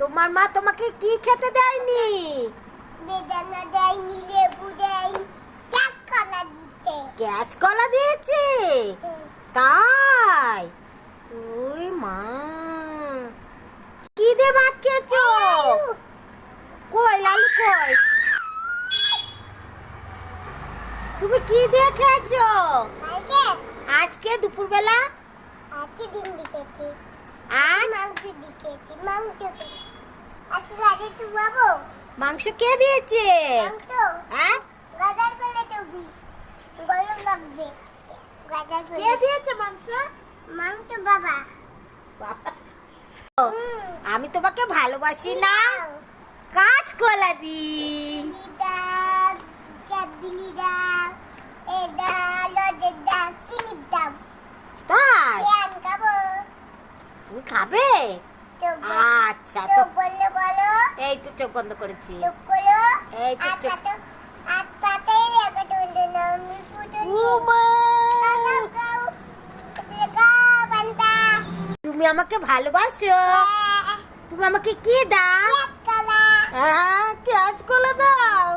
তোমার মা তোমাকে কি খেতে দেয়নি? বেদানা দেয়নি লেবু দেয়নি ক্যাক কলা দিতে। গ্যাস কলা দিয়েছে তাই? ওই মা। কি দিয়ে ভাত খেয়েছো? কই লালু কই? তুমি কি দিয়ে খেয়েছো? আজকে? দুপুরবেলা? আজকে ডিম আর মাংস দিকেছি মাংস আজকে গাজর তো মাংস কে দিয়েছে? হ্যাঁ? গাজর পেলে টুবি গরম লাগবে গাজর কে দিয়েছে মাংস? মাংস বাবা। আমি তোমাকে ভালোবাসি না? কাজ কলা দিই দাও ক্যাডবেরি দাও এ দাও লজের দাও কিনির দাও তাই পেয়ান খাব তুমি খাবে? আচ্ছা তো বন্ধ করো। এই তো চোখ বন্ধ করেছি। এই তো চোখ! তুমি আমাকে ভালোবাসো। তুমি আমাকে কি দাও? হ্যাঁ কাজ কলা? দাও?